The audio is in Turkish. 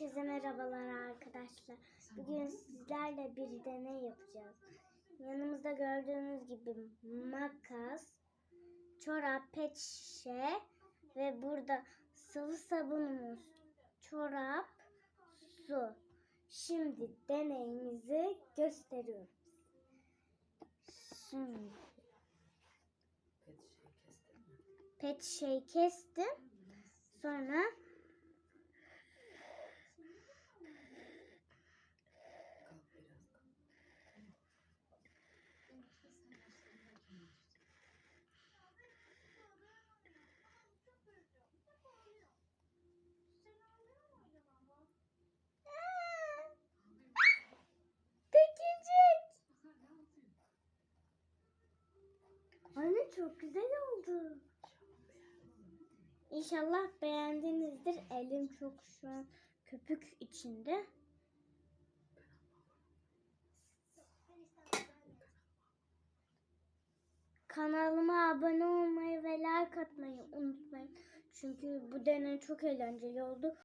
Herkese merhabalar arkadaşlar. Bugün sizlerle bir deney yapacağız. Yanımızda gördüğünüz gibi makas, çorap, pet şişe ve burada sıvı sabunumuz, çorap, su. Şimdi deneyimizi gösteriyoruz. Şimdi Pet şey şişeyi kestim. Sonra çok güzel oldu. İnşallah beğendinizdir. Elim çok şu an köpük içinde. Kanalıma abone olmayı ve like atmayı unutmayın. Çünkü bu deney çok eğlenceli oldu.